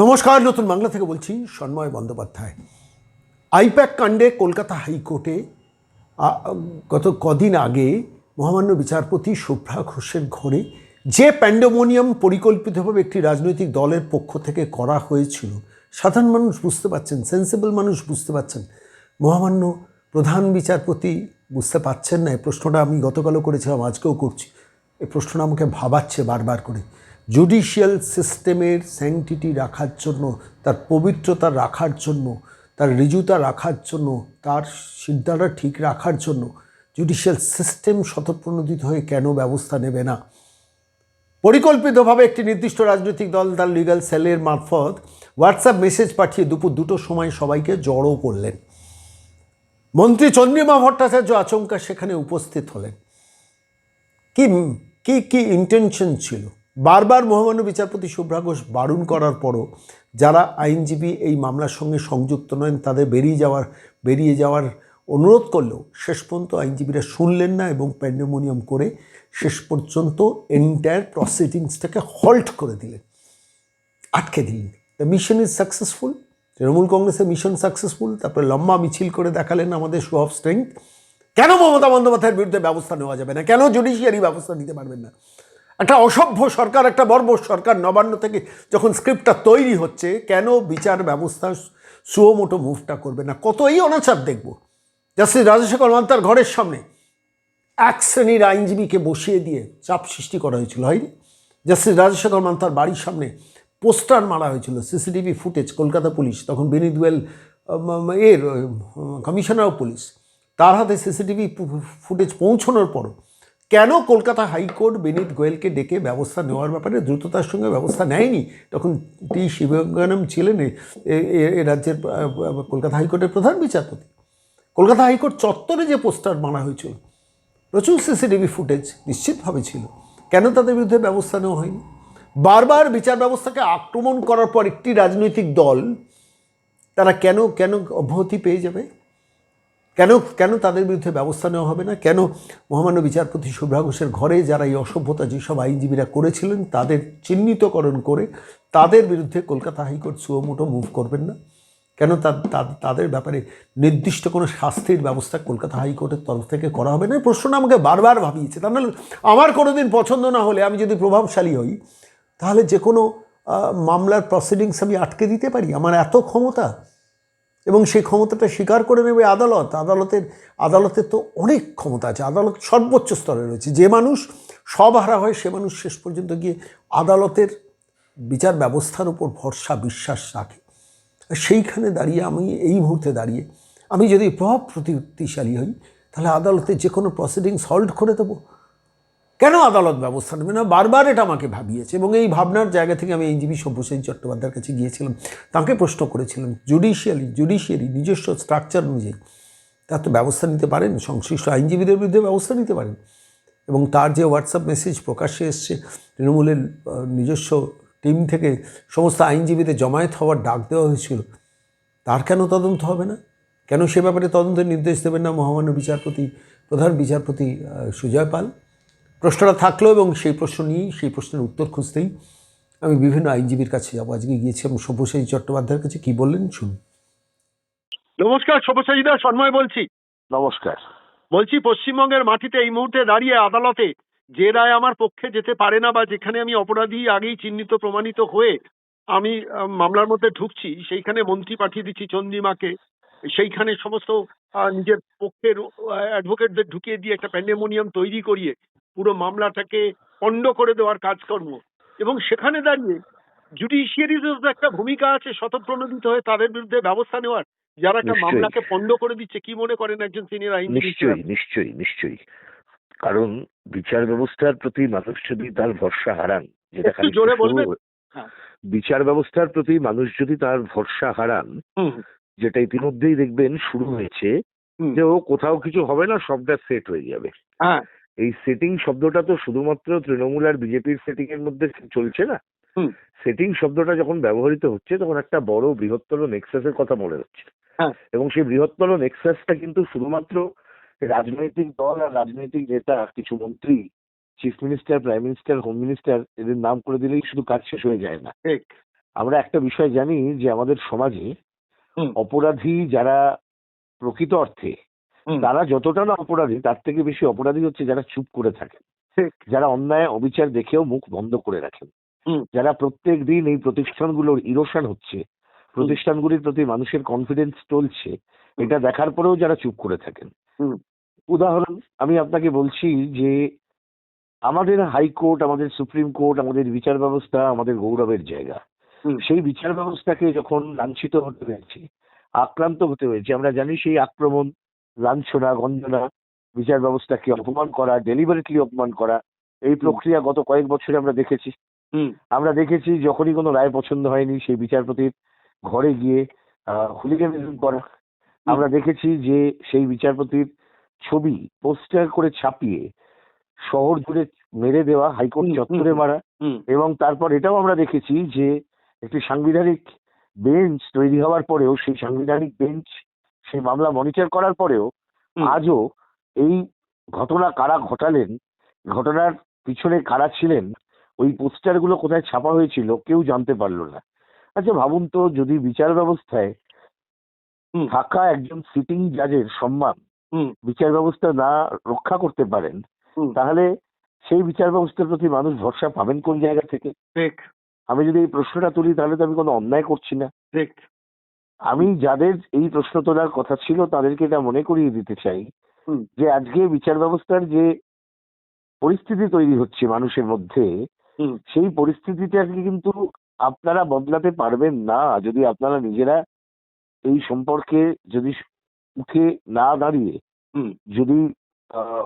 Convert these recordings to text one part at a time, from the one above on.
নমস্কার, নতুন বাংলা থেকে বলছি সন্ময় বন্দ্যোপাধ্যায়। আইপ্যাক কাণ্ডে কলকাতা হাইকোর্টে গত কদিন আগে মহামান্য বিচারপতি শুভ্রা ঘোষের ঘরে যে প্যান্ডোমোনিয়াম পরিকল্পিতভাবে একটি রাজনৈতিক দলের পক্ষ থেকে করা হয়েছিল, সাধারণ মানুষ বুঝতে পারছেন সেন্সিবল মানুষ বুঝতে পারছেন মহামান্য প্রধান বিচারপতি বুঝতে পারছেন না। এই প্রশ্নটা আমি গতকালও করেছিলাম, আজকেও করছি। এই প্রশ্নটা আমাকে ভাবাচ্ছে বারবার করে। জুডিশিয়াল সিস্টেমের স্যাংটিটি রাখার জন্য, তার পবিত্রতা রাখার জন্য, তার ঋজুতা রাখার জন্য, তার সিদ্ধারা ঠিক রাখার জন্য জুডিশিয়াল সিস্টেম শতপ্রণোদিত হয়ে কেন ব্যবস্থা নেবে না? পরিকল্পিতভাবে একটি নির্দিষ্ট রাজনৈতিক দল তার লিগ্যাল সেলের মারফত হোয়াটসঅ্যাপ মেসেজ পাঠিয়ে দুপুর দুটোর সময় সবাইকে জড়ো করলেন। মন্ত্রী চন্দ্রিমা ভট্টাচার্য আচমকা সেখানে উপস্থিত হলেন। কি কি ইন্টেনশন ছিল? বারবার মহামান্য বিচারপতি শুভ্রা ঘোষ বারণ করার পরও যারা আইনজীবী এই মামলার সঙ্গে সংযুক্ত নয় তাদের বেরিয়ে যাওয়ার বেরিয়ে যাওয়ার অনুরোধ করলেও শেষ পর্যন্ত আইনজীবীরা শুনলেন না এবং প্যান্ডেমোনিয়াম করে শেষ পর্যন্ত এন্টায়ার প্রসিডিংসটাকে হল্ট করে দিলেন। আটকে দিলেন। The mission is successful Trinamool কংগ্রেসের মিশন সাকসেসফুল তারপরে লম্বা মিছিল করে দেখালেন আমাদের শো অফ স্ট্রেংথ কেন মমতা বন্দ্যোপাধ্যায়ের বিরুদ্ধে ব্যবস্থা নেওয়া যাবে না? কেন জুডিশিয়ারি ব্যবস্থা নিতে পারবেন না? একটা অসভ্য সরকার, একটা বর্বর সরকার নবান্ন থেকে যখন স্ক্রিপ্টটা তৈরি হচ্ছে, কেন বিচার ব্যবস্থা সুমোটো মুভটা করবে না? কতই অনাচার দেখব। জাস্টিস রাজশেখর মান্তার ঘরের সামনে এক শ্রেণির আইনজীবীকে বসিয়ে দিয়ে চাপ সৃষ্টি করা হয়েছিল, হয়নি? জাস্টিস রাজশেখর মান্তার বাড়ির সামনে পোস্টার মারা হয়েছিল, সিসিটিভি ফুটেজ, কলকাতা পুলিশ, তখন বেনিদ গোয়েল এর কমিশনার অফ পুলিশ। তার হাতে সিসিটিভি ফুটেজ পৌঁছানোর পরও কেন কলকাতা হাইকোর্ট বেনিত গোয়েলকে ডেকে ব্যবস্থা নেওয়ার ব্যাপারে দ্রুততার সঙ্গে ব্যবস্থা নেয়নি? তখন টি. শিবগানম ছিলেন এ- রাজ্যের কলকাতা হাইকোর্টের প্রধান বিচারপতি। কলকাতা হাইকোর্ট চত্বরে যে পোস্টার মারা হয়েছিল, প্রচুর সিসিটিভি ফুটেজ নিশ্চিতভাবে ছিল। কেন তাদের বিরুদ্ধে ব্যবস্থা নেওয়া হয়নি? বারবার বিচার ব্যবস্থাকে আক্রমণ করার পর একটি রাজনৈতিক দল, তারা কেন কেন অব্যাহতি পেয়ে যাবে? কেন কেন তাদের বিরুদ্ধে ব্যবস্থা নেওয়া হবে না? কেন মহামান্য বিচারপতি শুভ্রা ঘোষের ঘরে যারা এই অসভ্যতা যেসব আইনজীবীরা করেছিলেন, তাদের চিহ্নিতকরণ করে তাদের বিরুদ্ধে কলকাতা হাইকোর্ট সুমোটো মুভ করবেন না? কেন তাদের ব্যাপারে নির্দিষ্ট কোনো শাস্তির ব্যবস্থা কলকাতা হাইকোর্টের তরফ থেকে করা হবে না? এই প্রশ্নটা আমাকে বারবার ভাবিয়েছে। তার নাহলে আমার কোনো দিন পছন্দ না হলে আমি যদি প্রভাবশালী হই, তাহলে যে কোনো মামলার প্রসিডিংস আমি আটকে দিতে পারি? আমার এত ক্ষমতা? এবং সেই ক্ষমতাটা স্বীকার করে নেবে আদালত। আদালতের আদালতের তো অনেক ক্ষমতা আছে। আদালত সর্বোচ্চ স্তরে রয়েছে। যে মানুষ সব হারা হয়, সে মানুষ শেষ পর্যন্ত গিয়ে আদালতের বিচার ব্যবস্থার উপর ভরসা, বিশ্বাস রাখে। সেইখানে দাঁড়িয়ে আমি, এই মুহূর্তে দাঁড়িয়ে আমি যদি প্রভাব প্রতিশালী হই, তাহলে আদালতে যে কোনো প্রসিডিং সলভ করে দেবো। কেন আদালত ব্যবস্থা নেবে? না, বারবার এটা আমাকে ভাবিয়েছে এবং এই ভাবনার জায়গা থেকে আমি আইনজীবী সব্যসাচী চট্টোপাধ্যায়ের কাছে গিয়েছিলাম। তাকে প্রশ্ন করেছিলাম জুডিশিয়ালি জুডিশিয়ারি নিজস্ব স্ট্রাকচার অনুযায়ী তার তো ব্যবস্থা নিতে পারেন, সংশ্লিষ্ট আইনজীবীদের বিরুদ্ধে ব্যবস্থা নিতে পারেন। এবং তার যে হোয়াটসঅ্যাপ মেসেজ প্রকাশ্যে এসছে, তৃণমূলের নিজস্ব টিম থেকে সমস্ত আইনজীবীদের জমায়েত হওয়ার ডাক দেওয়া হয়েছিল, তার কেন তদন্ত হবে না? কেন সে ব্যাপারে তদন্তের নির্দেশ দেবেন না মহামান্য বিচারপতি, প্রধান বিচারপতি সুজয় পাল? প্রশ্নটা থাকল এবং সেই প্রশ্ন নিয়েই সেই প্রশ্নের উত্তর খুঁজতেই আমি বিভিন্ন আইনজীবীর কাছে যাব। আজকে গিয়েছিলাম সব্যসাচী চট্টোপাধ্যায়ের কাছে। কি বললেন? শুনুন। নমস্কার সব্যসাচীদা সন্ময় বলছি। নমস্কার। বলছি পশ্চিমবঙ্গের মাটিতে এই মুহূর্তে দাঁড়িয়ে আদালতে যে রায় আমার পক্ষে যেতে পারে না বা যেখানে আমি অপরাধী আগেই চিহ্নিত প্রমাণিত হয়ে আমি মামলার মধ্যে ঢুকছি সেইখানে মন্ত্রী পাঠিয়ে দিচ্ছি চন্দ্রিমাকে। সেইখানে সমস্ত নিজের পক্ষের অ্যাডভোকেটদের ঢুকিয়ে দিয়ে একটা প্যান্ডেমোনিয়াম তৈরি করিয়ে পুরো মামলাটাকে পণ্ড করে দেওয়ার কাজকর্ম এবং সেখানে দাঁড়িয়ে জুডিশিয়ারিরও তো একটা ভূমিকা আছে শতপ্রণোদিত হয়ে তাদের বিরুদ্ধে ব্যবস্থা নেওয়ার যারা একটা। মামলাকে পণ্ড করে দিচ্ছে কি মনে করেন একজন সিনিয়র আইনজীবী নিশ্চয়ই নিশ্চয়ই নিশ্চয়ই কারণ বিচার ব্যবস্থার প্রতি মানুষ যদি তার ভরসা হারান যেটা জোরে বলবেন? হ্যাঁ। বিচার ব্যবস্থার প্রতি মানুষ যদি তার ভরসা হারান হুম, যেটা ইতিমধ্যেই দেখবেন শুরু হয়েছে। যে ও কোথাও কিছু হবে না সবটা সেট হয়ে যাবে হ্যাঁ এই সেটিং শব্দটা তো শুধুমাত্র তৃণমূল আর বিজেপির সেটিং এর মধ্যে চলছে না। সেটিং শব্দটা যখন ব্যবহৃত হচ্ছে তখন একটা বড় বৃহত্তর নেক্সাসের কথা মনে হচ্ছে। হ্যাঁ। এবং সেই বৃহত্তর নেক্সাসটা কিন্তু শুধুমাত্র রাজনৈতিক দল আর রাজনৈতিক নেতা কিছু মন্ত্রী chief minister prime minister home minister এদের নাম করে দিলেই শুধু কাজ শেষ হয়ে যায় না। ঠিক। আমরা একটা বিষয় জানি যে আমাদের সমাজে অপরাধী যারা প্রকৃত অর্থে। তারা যতটা না অপরাধী তার থেকে বেশি অপরাধী হচ্ছে যারা চুপ করে থাকেন ঠিক। যারা অন্যায় অবিচার দেখেও মুখ বন্ধ করে রাখেন যারা প্রত্যেক দিন এই প্রতিষ্ঠানগুলোর ইরোশন হচ্ছে প্রতিষ্ঠানগুলির প্রতি মানুষের কনফিডেন্স চলছে এটা দেখার পরেও যারা চুপ করে থাকেন। উদাহরণ আমি আপনাকে বলছি যে আমাদের হাইকোর্ট আমাদের সুপ্রিম কোর্ট আমাদের বিচার ব্যবস্থা আমাদের গৌরবের জায়গা। সেই বিচার ব্যবস্থাকে যখন লাঞ্ছিত হতে হয়েছে আক্রান্ত হতে হয়েছে আমরা জানি সেই আক্রমণ লাঞ্ছনা গঞ্জনা বিচার ব্যবস্থাকে অপমান করা ডেলিভারেটলি অপমান করা এই প্রক্রিয়া গত কয়েক বছরে আমরা দেখেছি। আমরা দেখেছি যখনই কোনো রায় পছন্দ হয়নি সেই বিচারপতির ঘরে গিয়ে হুলিগানিজম করা। আমরা দেখেছি যে সেই বিচারপতির ছবি পোস্টার করে ছাপিয়ে শহর জুড়ে মেরে দেওয়া হাইকোর্ট চত্বরে মারা। এবং তারপর এটাও আমরা দেখেছি যে একটি সাংবিধানিক বেঞ্চ তৈরি হওয়ার পরেও সেই সাংবিধানিক বেঞ্চ সেই মামলা মনিটর করার পরেও আজও এই ঘটনা কারা ঘটালেন ঘটনার পিছনে কারা ছিলেন ওই পোস্টারগুলো কোথায় ছাপা হয়েছিল কেউ জানতে পারল না। আচ্ছা ভাবুন তো যদি বিচার ব্যবস্থায়। থাকা একজন সিটিং জাজের সম্মান বিচার ব্যবস্থা না রক্ষা করতে পারেন তাহলে সেই বিচার ব্যবস্থার প্রতি মানুষ ভরসা পাবেন কোন জায়গা থেকে? আমি যদি এই প্রশ্নটা তুলি তাহলে তো আমি কোনো অন্যায় করছি না। আমি যাদের এই প্রশ্ন তোলার কথা ছিল তাদেরকে এটা মনে করিয়ে দিতে চাই যে আজকে বিচার ব্যবস্থার যে পরিস্থিতি তৈরি হচ্ছে মানুষের মধ্যে সেই পরিস্থিতিটাকে কিন্তু আপনারা বদলাতে পারবেন না। যদি আপনারা নিজেরা এই সম্পর্কে যদি উঠে না দাঁড়িয়ে যদি আহ,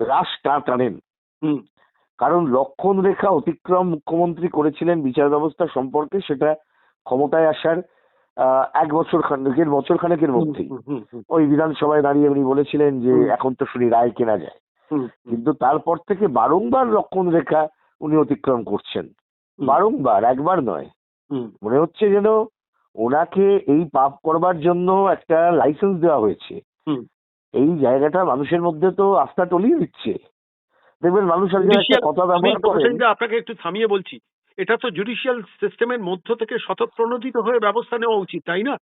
রাশ না টানেন কারণ লক্ষণ রেখা অতিক্রম মুখ্যমন্ত্রী করেছিলেন বিচার ব্যবস্থা সম্পর্কে সেটা ক্ষমতায় আসার এক বছর খানেকের বছর খানেকের মধ্যেই। ওই বিধানসভায় দাঁড়িয়ে উনি বলেছিলেন যে এখন তো শুনি রায় কেনা যায়। কিন্তু তারপর থেকে বারংবার লক্ষণ রেখা উনি অতিক্রম করছেন। বারংবার একবার নয়। মনে হচ্ছে যেন ওনাকে এই পাপ করবার জন্য একটা লাইসেন্স দেওয়া হয়েছে। এই জায়গাটা মানুষের মধ্যে তো আস্থা টলিয়ে দিচ্ছে। দেখবেন মানুষ আজকে একটা কথা ব্যবহার প্রসেনজিৎ আপনাকে একটু থামিয়ে বলছি। এটা তো জুডিশিয়াল সিস্টেমের মধ্য থেকে স্বতঃপ্রণোদিত হয়ে ব্যবস্থা নেওয়া উচিত তাই না?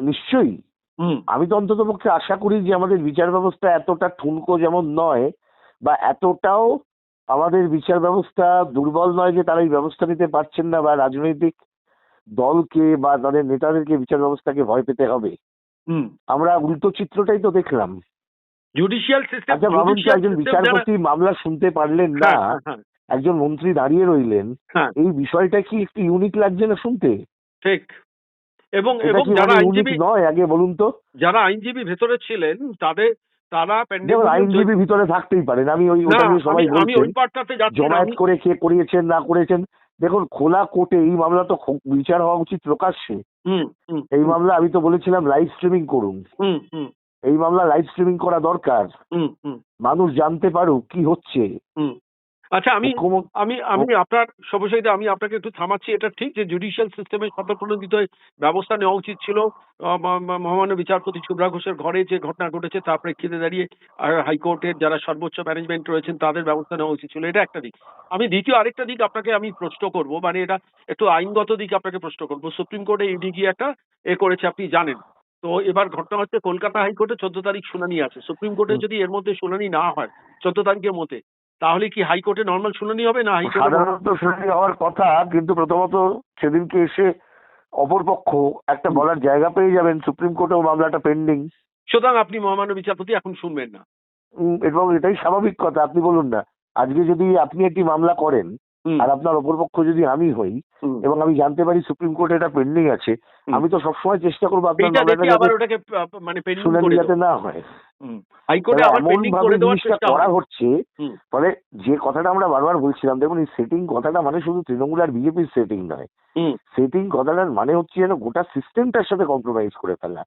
নিশ্চয়ই। আমি তো অন্তত পক্ষে আশা করি যে আমাদের বিচার ব্যবস্থা এতটা ঠুনকো যেমন নয় বা এতটাও আমাদের বিচার ব্যবস্থা দুর্বল নয় যে তারা এই ব্যবস্থা নিতে পারছেন না বা রাজনৈতিক দলকে বা তাদের নেতাদেরকে বিচার ব্যবস্থাকে ভয় পেতে হবে। আমরা উল্টো চিত্রটাই তো দেখলাম। জুডিশিয়াল সিস্টেম আচ্ছা ভাবুন একজন বিচারপতি মামলা শুনতে পারলেন না? হ্যাঁ। একজন মন্ত্রী দাঁড়িয়ে রইলেন হ্যাঁ। এই বিষয়টা কি একটু ইউনিক লাগছে না শুনতে? ঠিক। এবং এবং যারা মানে আইনজীবী নয় আগে বলুন তো? যারা আইনজীবী ভেতরে ছিলেন তাদের তারা যেমন আইনজীবী ভিতরে থাকতেই পারেন আমি ওই ওটা নিয়ে সবাই বলছেন। ওই পার্টটাতে যাচ্ছি জমায়েত করে কে করিয়েছেন না করেছেন দেখুন খোলা কোর্টে এই মামলা তো বিচার হওয়া উচিত প্রকাশ্যে। এই মামলা আমি তো বলেছিলাম লাইভ স্ট্রিমিং করুন। হুম হুম। এই মামলা লাইভ স্ট্রিমিং করা দরকার। হুম হুম। মানুষ জানতে পারুক কি হচ্ছে। হুম। আচ্ছা আমি আমি আমি আপনার সবসাইতে আমি আপনাকে একটু থামাচ্ছি এটা ঠিক যে জুডিশিয়াল সিস্টেমে হয়ে ব্যবস্থা নেওয়া উচিত ছিল। মহামান্য বিচারপতি শুভ্রা ঘোষের ঘরে যে ঘটনা ঘটেছে তার প্রেক্ষিতে দাঁড়িয়ে আর হাইকোর্টের যারা সর্বোচ্চ ম্যানেজমেন্ট রয়েছেন তাদের ব্যবস্থা নেওয়া উচিত ছিল। এটা একটা দিক। আমি দ্বিতীয় আরেকটা দিক আপনাকে আমি প্রশ্ন করব মানে এটা একটু আইনগত দিক আপনাকে প্রশ্ন করব। সুপ্রিম কোর্টে ইডি গিয়ে একটা এ করেছে আপনি জানেন। তো এবার ঘটনা হচ্ছে কলকাতা হাইকোর্টে চোদ্দ তারিখ শুনানি আছে। সুপ্রিম কোর্টে যদি এর মধ্যে শুনানি না হয় চোদ্দ তারিখের মধ্যে তাহলে কি হাইকোর্টে নর্মাল শুনানি হবে না সাধারণত শুনানি হওয়ার কথা কিন্তু প্রথমত সেদিনকে এসে অপরপক্ষ একটা বলার জায়গা পেয়ে যাবেন। সুপ্রিম কোর্টেও মামলাটা পেন্ডিং সুতরাং আপনি মহামান্য বিচারপতি এখন শুনবেন না। এবং এটাই স্বাভাবিক কথা আপনি বলুন না। আজকে যদি আপনি একটি মামলা করেন আর আপনার অপরপক্ষ যদি আমি হই এবং আমি জানতে পারি সুপ্রিম কোর্টে এটা পেন্ডিং আছে আমি তো সবসময় চেষ্টা করব আপনার মানে শুনানি যাতে না হয়। করে হচ্ছে। ফলে যে কথাটা আমরা বারবার বলছিলাম দেখুন এই সেটিং কথাটা মানে শুধু তৃণমূল আর বিজেপির সেটিং নয়। সেটিং কথাটার মানে হচ্ছে যেন গোটা সিস্টেমটার সাথে কম্প্রোমাইজ করে ফেলা।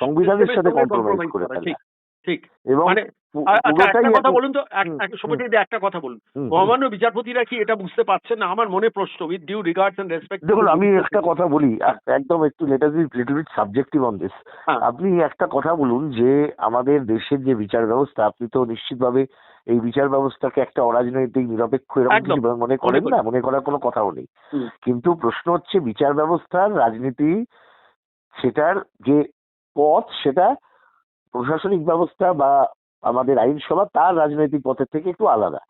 সংবিধানের সাথে compromise করে ফেলা। ঠিক। এবং মানে পু- আ- একটা কথা বলুন তো এক- হুম, এক- সময় দিদি একটা কথা বলুন। হুম, হুম। মহামান্য বিচারপতিরা কি এটা বুঝতে পারছেন না? আমার প্রশ্ন with due regards and respect দেখুন আমি একটা কথা বলি একদম একটু later little bit subjective on this. আপনি একটা কথা বলুন যে আমাদের দেশের যে বিচার ব্যবস্থা আপনি তো নিশ্চিতভাবে এই বিচার ব্যবস্থাকে একটা অরাজনৈতিক নিরপেক্ষ এরকম মনে করেন করি। না? মনে করার কোনো কথাও নেই। কিন্তু প্রশ্ন হচ্ছে বিচার ব্যবস্থার রাজনীতি সেটার যে পথ সেটা প্রশাসনিক ব্যবস্থা বা আমাদের আইনসভা তার রাজনৈতিক পথের থেকে একটু আলাদা।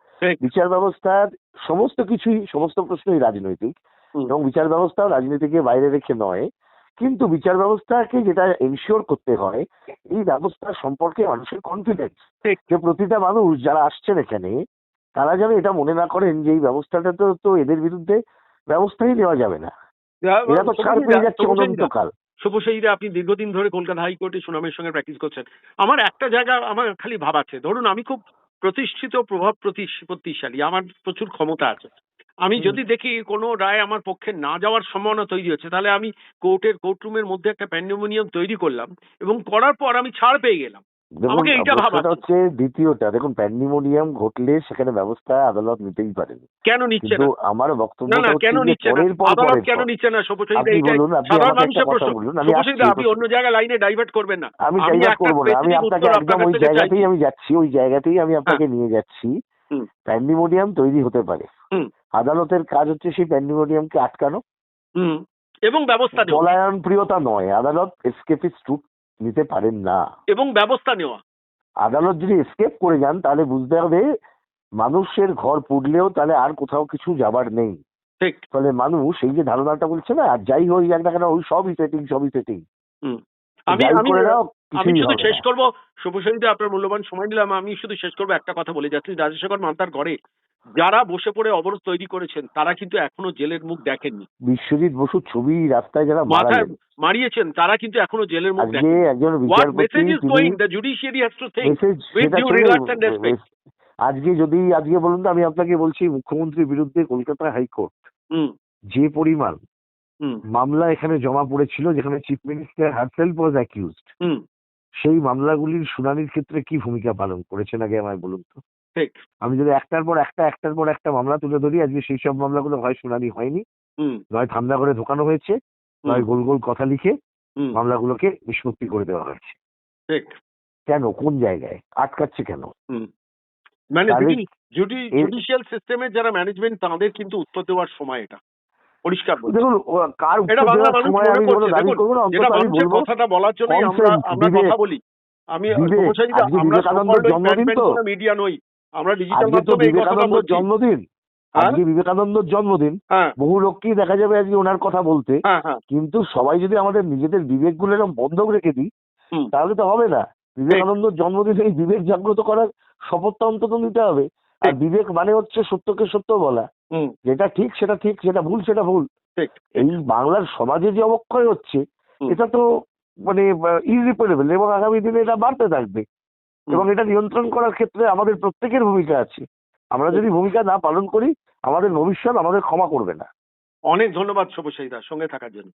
বিচার ব্যবস্থার সমস্ত কিছুই সমস্ত প্রশ্নই রাজনৈতিক এবং বিচার ব্যবস্থাও রাজনীতিকে বাইরে রেখে নয়। কিন্তু বিচার ব্যবস্থাকে যেটা এনশিওর করতে হয় এই ব্যবস্থা সম্পর্কে মানুষের কনফিডেন্স যে প্রতিটা মানুষ যারা আসছেন এখানে তারা যেন এটা মনে না করেন যে এই ব্যবস্থাটা তো তো এদের বিরুদ্ধে ব্যবস্থাই নেওয়া যাবে না। এরা তো ছাড় পেয়ে যাচ্ছে অনন্তকাল শুভশীরা আপনি দীর্ঘদিন ধরে কলকাতা হাইকোর্টে সুনামের সঙ্গে প্র্যাকটিস করছেন। আমার একটা জায়গা আমার খালি ভাব আছে। ধরুন আমি খুব প্রতিষ্ঠিত প্রভাব প্রতিশ- প্রতিশালী আমার প্রচুর ক্ষমতা আছে। আমি যদি দেখি কোনো রায় আমার পক্ষে না যাওয়ার সম্ভাবনা তৈরি হচ্ছে তাহলে আমি কোর্টের কোর্টরুমের মধ্যে একটা প্যান্ডেমোনিয়াম তৈরি করলাম এবং করার পর আমি ছাড় পেয়ে গেলাম। দেখুন প্রশ্নটা হচ্ছে দ্বিতীয়টা। দেখুন প্যান্ডিমোনিয়াম ঘটলে সেখানে ব্যবস্থা আদালত নিতেই পারেন। কেন নিচ্ছে না? আমার না বক্তব্যটা না কেন নিচ্ছে না? আদালত কেন। নিচ্ছে না? শুভশীল আপনি বলুন সাধারণ মানুষের প্রশ্ন। বলুন আমি আসছি আপনি এই অন্য জায়গায় লাইনে ডাইভার্ট করবেন না। আমি একটা করব না আমি আপনাকে একদম ওই জায়গাতেই আমি যাচ্ছি ওই জায়গাতেই আমি আপনাকে নিয়ে যাচ্ছি। প্যান্ডিমোনিয়াম তৈরি হতে পারে। আদালতের কাজ হচ্ছে সেই প্যান্ডিমোনিয়ামকে আটকানো। এবং ব্যবস্থা নেওয়া। পলায়ন প্রিয়তা নয়। আদালত এসকেপিস্ট রুট নিতে পারেন না। এবং ব্যবস্থা নেওয়া। আদালত যদি এসকেপ করে যান তাহলে বুঝতে হবে মানুষের ঘর পুড়লেও তাহলে আর কোথাও কিছু যাবার নেই। ঠিক। ফলে মানুষ এই যে ধারণাটা বলছে না আর যাই হয়ে যাক না কেন ওই সবই সেটিং সবই সেটিং। আমি আমি আমি শুধু শেষ করব। করব আপনার মূল্যবান সময় দিলাম আমি শুধু শেষ করব একটা কথা বলে যাচ্ছি। রাজশেখর মান্তার ঘরে যারা বসে পড়ে অবরোধ তৈরি করেছেন তারা কিন্তু এখনও জেলের মুখ দেখেননি। বিশ্বজিৎ বসুর ছবি রাস্তায় যারা মাথায় মারিয়েছেন তারা কিন্তু এখনও জেলের মুখ দেখেন একজন বিচারপতি জুডিশিয়ারি হ্যাজ টু. আজকে যদি আজকে বলুন তো আমি আপনাকে বলছি মুখ্যমন্ত্রীর বিরুদ্ধে কলকাতা হাইকোর্ট হুম। যে পরিমাণ হুম। মামলা এখানে জমা পড়েছিল যেখানে chief minister herself was accused hmm. সেই মামলাগুলির শুনানির ক্ষেত্রে কি ভূমিকা পালন করেছেন আগে আমায় বলুন তো। ঠিক আমি যদি একটার পর একটা একটার পর একটা মামলা তুলে ধরি আজকে সেই সব মামলাগুলো হয় শুনানি হয়নি। নয় ঠান্ডা করে ঢোকানো হয়েছে নয় গোল গোল কথা লিখে মামলাগুলোকে নিষ্পত্তি করে দেওয়া হয়েছে। ঠিক কেন? কোন জায়গায়? আটকাচ্ছে কেন? মানে জুডিশিয়াল সিস্টেমের যারা ম্যানেজমেন্ট তাদের কিন্তু উত্তর দেওয়ার সময় এটা। পরিষ্কার দেখুন কার সময় আমি কোনো দাবি দেখুন, না অন্তত আমি বলব কথাটা বলার জন্যই আমরা আমরা কথা বলি। আমি আমরা জন্মদিন তো? মিডিয়া নই। আমরা ডিজিটাল মাধ্যমে এই কথাটা বিবেকানন্দের বলছি। জন্মদিন। হ্যাঁ? আজকে বিবেকানন্দের জন্মদিন। হ্যাঁ। বহু লোককেই দেখা যাবে আজকে ওনার কথা বলতে। হ্যাঁ কিন্তু সবাই যদি আমাদের নিজেদের বিবেকগুলো এরকম বন্ধক রেখে দিই তাহলে তো হবে না। বিবেকানন্দের জন্মদিনে এই বিবেক জাগ্রত করার শপথটা অন্তত নিতে হবে। আর বিবেক মানে হচ্ছে সত্যকে সত্য বলা। যেটা ঠিক সেটা ঠিক সেটা ভুল সেটা ভুল। এই বাংলার সমাজে যে অবক্ষয় হচ্ছে এটা তো মানে ইরিপেলেবল এবং আগামী দিনে এটা বাড়তে থাকবে। এবং এটা নিয়ন্ত্রণ করার ক্ষেত্রে আমাদের প্রত্যেকের ভূমিকা আছে। আমরা যদি ভূমিকা না পালন করি আমাদের ভবিষ্যৎ আমাদের ক্ষমা করবে না। অনেক ধন্যবাদ শুভসাচিদা সঙ্গে থাকার জন্য।